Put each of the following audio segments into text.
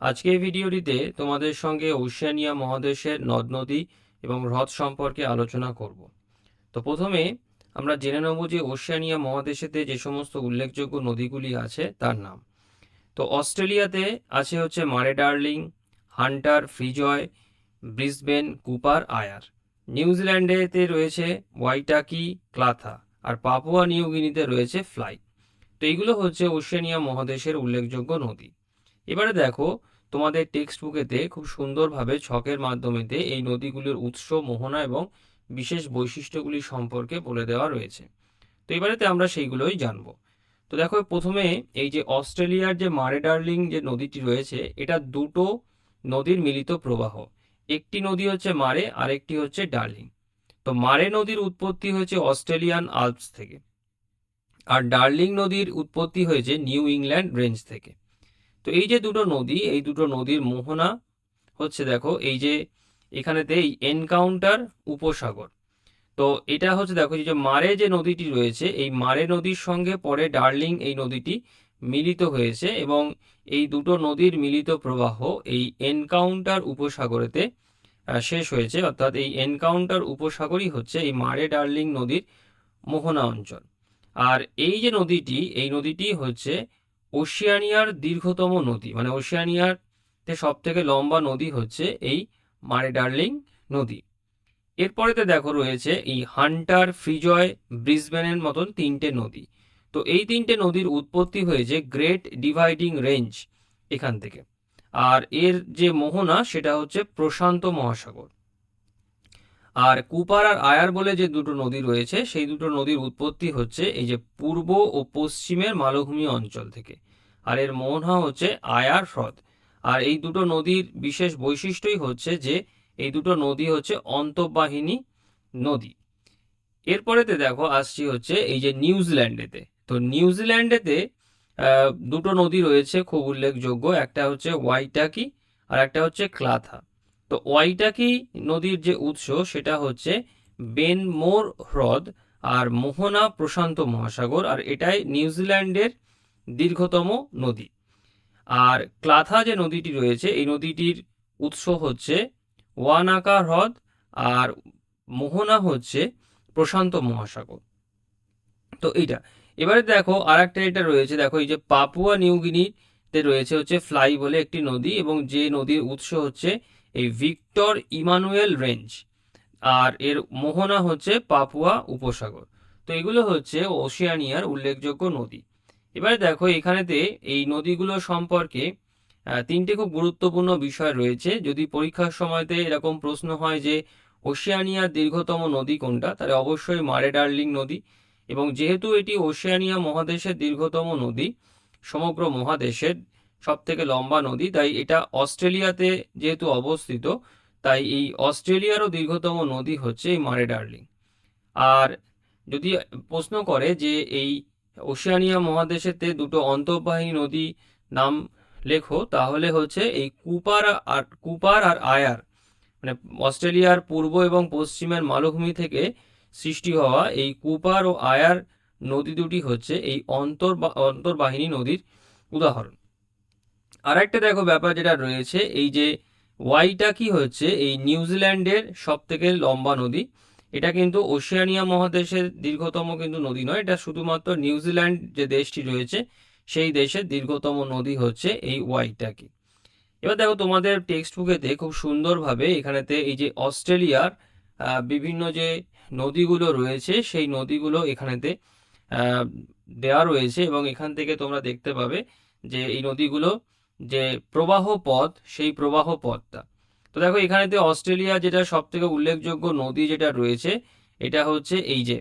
আজকে এই ভিডিওটিতে তোমাদের সঙ্গে ওশিয়ানিয়া মহাদেশের নদ নদী এবং হ্রদ সম্পর্কে আলোচনা করব। তো প্রথমে আমরা জেনে নেব যে ওশিয়ানিয়া মহাদেশেতে যে সমস্ত উল্লেখযোগ্য নদীগুলি আছে তার নাম। তো অস্ট্রেলিয়াতে আছে হচ্ছে Murray Darling, Hunter Fitzroy, Brisbane, Cooper, Eyre. নিউজিল্যান্ডেতে রয়েছে ওয়াইটাকি, ক্লাথা আর পাপুয়া নিউগিনিতে রয়েছে ফ্লাই। তো এইগুলো হচ্ছে ওশেনিয়া মহাদেশের উল্লেখযোগ্য নদী। এবারে দেখো, তোমাদের টেক্সট বুকেতে খুব সুন্দরভাবে ছকের মাধ্যমেতে এই নদীগুলির উৎস, মোহনা এবং বিশেষ বৈশিষ্ট্যগুলি সম্পর্কে বলে দেওয়া রয়েছে। তো এবারেতে আমরা সেইগুলোই জানব। তো দেখো, প্রথমে এই যে অস্ট্রেলিয়ার যে মারে ডার্লিং যে নদীটি রয়েছে, এটা দুটো নদীর মিলিত প্রবাহ। একটি নদী হচ্ছে মারে আর একটি হচ্ছে ডার্লিং। তো মারে নদীর উৎপত্তি হয়েছে অস্ট্রেলিয়ান আলপস থেকে। আর ডার্লিং নদীর উৎপত্তি হয়েছে নিউ ইংল্যান্ড রেঞ্জ থেকে। তো এই যে দুটো নদী, এই দুটো নদীর মোহনা হচ্ছে দেখো, এই যে এখানেতে এই এনকাউন্টার উপসাগর। তো এটা হচ্ছে দেখো যে মারে যে নদীটি রয়েছে, এই মারে নদীর সঙ্গে পরে ডার্লিং এই নদীটি মিলিত হয়েছে এবং এই দুটো নদীর মিলিত প্রবাহ এই এনকাউন্টার উপসাগরেতে শেষ হয়েছে। অর্থাৎ এই এনকাউন্টার উপসাগরই হচ্ছে এই মারে ডার্লিং নদীর মোহনা অঞ্চল। আর এই যে নদীটি, এই নদীটি হচ্ছে ওশিয়ানিয়ার দীর্ঘতম নদী মানে ওশিয়ানিয়াতে সব থেকে লম্বা নদী হচ্ছে এই মারে ডার্লিং নদী। এরপরেতে দেখো রয়েছে এই হান্টার ফ্রিজয় ব্রিসবেনের মতন তিনটে নদী। তো এই তিনটে নদীর উৎপত্তি হয়েছে গ্রেট ডিভাইডিং রেঞ্জ এখান থেকে। আর এর যে মোহনা সেটা হচ্ছে প্রশান্ত মহাসাগর। আর কুপার আর আয়ার বলে যে দুটো নদী রয়েছে, সেই দুটো নদীর উৎপত্তি হচ্ছে এই যে পূর্ব ও পশ্চিমের মালভূমি অঞ্চল থেকে। আর এর মোহনা হচ্ছে আয়ার হ্রদ। আর এই দুটো নদীর বিশেষ বৈশিষ্ট্যই হচ্ছে যে এই দুটো নদী হচ্ছে অন্তঃবাহিনী নদী। এরপরেতে দেখো আসছি হচ্ছে এই যে নিউজিল্যান্ডেতে। তো নিউজিল্যান্ডেতে দুটো নদী রয়েছে খুব উল্লেখযোগ্য। একটা হচ্ছে ওয়াইটাকি আর একটা হচ্ছে ক্লাথা। তো ওয়াইটাকি নদীর যে উৎস, সেটা হচ্ছে বেনমোর হ্রদ আর মোহনা প্রশান্ত মহাসাগর, আর এটাই নিউজিল্যান্ডের দীর্ঘতম নদী। আর ক্লাথা যে নদীটি রয়েছে, এই নদীটির উৎস হচ্ছে ওয়ানাকা হ্রদ আর মোহনা হচ্ছে প্রশান্ত মহাসাগর। তো এইটা। এবারে দেখো আর একটা এটা রয়েছে, দেখো, এই যে পাপুয়া নিউগিনিতে রয়েছে হচ্ছে ফ্লাই বলে একটি নদী, এবং যে নদীর উৎস হচ্ছে এই ভিক্টর ইমানুয়েল রেঞ্জ। আর এর মোহনা হচ্ছে পাপুয়া উপসাগর। তো এগুলো হচ্ছে ওশিয়ানিয়ার উল্লেখযোগ্য নদী। এবারে দেখো, এখানেতে এই নদীগুলো সম্পর্কে তিনটে খুব গুরুত্বপূর্ণ বিষয় রয়েছে। যদি পরীক্ষার সময়তে এরকম প্রশ্ন হয় যে, ওশিয়ানিয়ার দীর্ঘতম নদী কোনটা? তাহলে অবশ্যই মারে ডার্লিং নদী। এবং যেহেতু এটি ওশিয়ানিয়া মহাদেশের দীর্ঘতম নদী, সমগ্র মহাদেশের সব থেকে লম্বা নদী। তাই এটা অস্ট্রেলিয়াতে যেহেতু অবস্থিত, তাই এই অস্ট্রেলিয়ারও দীর্ঘতম নদী হচ্ছে এই মারে ডার্লিং। আর যদি প্রশ্ন করে যে এই ওশিয়ানিয়া মহাদেশেতে দুটো অন্তর্বাহী নদী নাম লেখো, তাহলে হচ্ছে এই কুপার আর কুপার আর আয়ার মানে অস্ট্রেলিয়ার পূর্ব এবং পশ্চিমের মালভূমি থেকে সৃষ্টি হওয়া এই কুপার ও আয়ার নদী দুটি হচ্ছে এই অন্তর অন্তর্বাহিনী নদীর উদাহরণ। আর একটা দেখো ব্যাপার যেটা রয়েছে, এই যে ওয়াইটা কি হচ্ছে, এই নিউজিল্যান্ডের সব থেকে লম্বা নদী। এটা কিন্তু ওশিয়ানিয়া মহাদেশের দীর্ঘতম কিন্তু নদী নয়, এটা শুধুমাত্র নিউজিল্যান্ড যে দেশটি রয়েছে, সেই দেশের দীর্ঘতম নদী হচ্ছে এই ওয়াইটাকি এবার দেখো তোমাদের টেক্সট বুকেতে খুব সুন্দরভাবে এখানেতে এই যে অস্ট্রেলিয়ার বিভিন্ন যে নদীগুলো রয়েছে, সেই নদীগুলো এখানেতে দেওয়া রয়েছে এবং এখান থেকে তোমরা দেখতে পাবে যে এই নদীগুলো যে প্রবাহ পথ, সেই প্রবাহ পথটা। তো দেখো এখানেতে অস্ট্রেলিয়া যেটা সব থেকে উল্লেখযোগ্য নদী যেটা রয়েছে, এটা হচ্ছে এই যে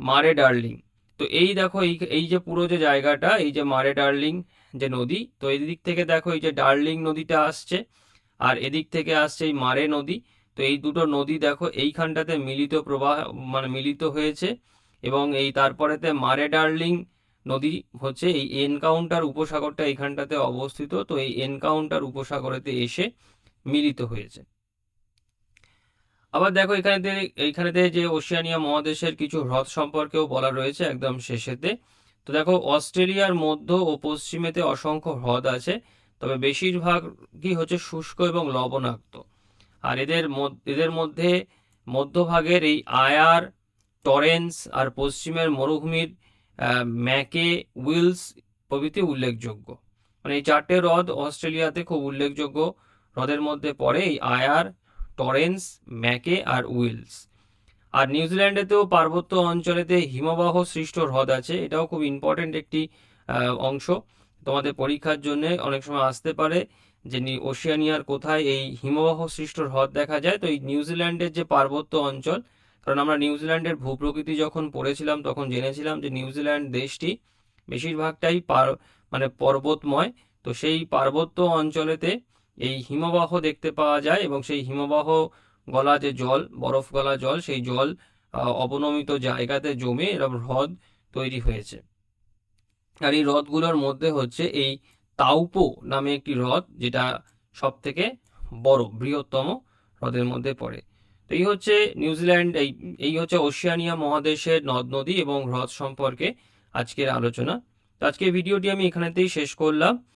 মারে ডার্লিং। তো এই দেখো, এই এই যে পুরো যে জায়গাটা, এই যে মারে ডার্লিং যে নদী, তো এই দিক থেকে দেখো এই যে ডার্লিং নদীটা আসছে, আর এদিক থেকে আসছে এই মারে নদী। তো এই দুটো নদী দেখো, এইখানটাতে মিলিত প্রবাহ মানে মিলিত হয়েছে, এবং এই তারপরেতে মারে ডার্লিং নদী হচ্ছে এই এনকাউন্টার উপসাগরটা এখানটাতে অবস্থিত, তো এই এনকাউন্টার উপসাগরেতে এসে মিলিত হয়েছে। আবার দেখো এখানেতে এইখানেতে যে ওশিয়ানিয়া মহাদেশের কিছু হ্রদ সম্পর্কেও বলা রয়েছে একদম শেষেতে। তো দেখো, অস্ট্রেলিয়ার মধ্য ও পশ্চিমেতে অসংখ্য হ্রদ আছে, তবে বেশিরভাগই হচ্ছে শুষ্ক এবং লবণাক্ত। আর এদের এদের মধ্যে মধ্যভাগের এই আয়ার, টরেন্স আর পশ্চিমের মরুভূমির ম্যাকে উইলস প্রভৃতি উল্লেখযোগ্য। মানে এই চারটে হ্রদ অস্ট্রেলিয়াতে খুব উল্লেখযোগ্য। হ্রদের মধ্যে পড়ে এই আয়ার, টরেন্স, ম্যাকে আর উইলস। আর নিউজিল্যান্ডেতেও পার্বত্য অঞ্চলেতে হিমবাহ সৃষ্ট হ্রদ আছে। এটাও খুব ইম্পর্টেন্ট একটি অংশ। তোমাদের পরীক্ষার জন্য অনেক সময় আসতে পারে যে ওশিয়ানিয়ার কোথায় এই হিমবাহ সৃষ্ট হ্রদ দেখা যায়। তো এই নিউজিল্যান্ডের যে পার্বত্য অঞ্চল কারণ আমরা নিউজিল্যান্ডের ভূপ্রকৃতি যখন পড়েছিলাম, তখন জেনেছিলাম যে নিউজিল্যান্ড দেশটি বেশিরভাগটাই পার মানে পর্বতময়। তো সেই পার্বত্য অঞ্চলেতে এই হিমবাহ দেখতে পাওয়া যায় এবং সেই হিমবাহ গলা যে জল, বরফ গলা জল, সেই জল অবনমিত জায়গাতে জমে এরকম হ্রদ তৈরি হয়েছে। আর এই হ্রদগুলোর মধ্যে হচ্ছে এই তাউপো নামে একটি হ্রদ, যেটা সব থেকে বড়, বৃহত্তম হ্রদের মধ্যে পড়ে। এই হচ্ছে নিউজিল্যান্ড এই এই হচ্ছে ওশিয়ানিয়া মহাদেশের নদ নদী এবং হ্রদ সম্পর্কে আজকের আলোচনা। তো আজকে ভিডিওটি আমি এখানেতেই শেষ করলাম।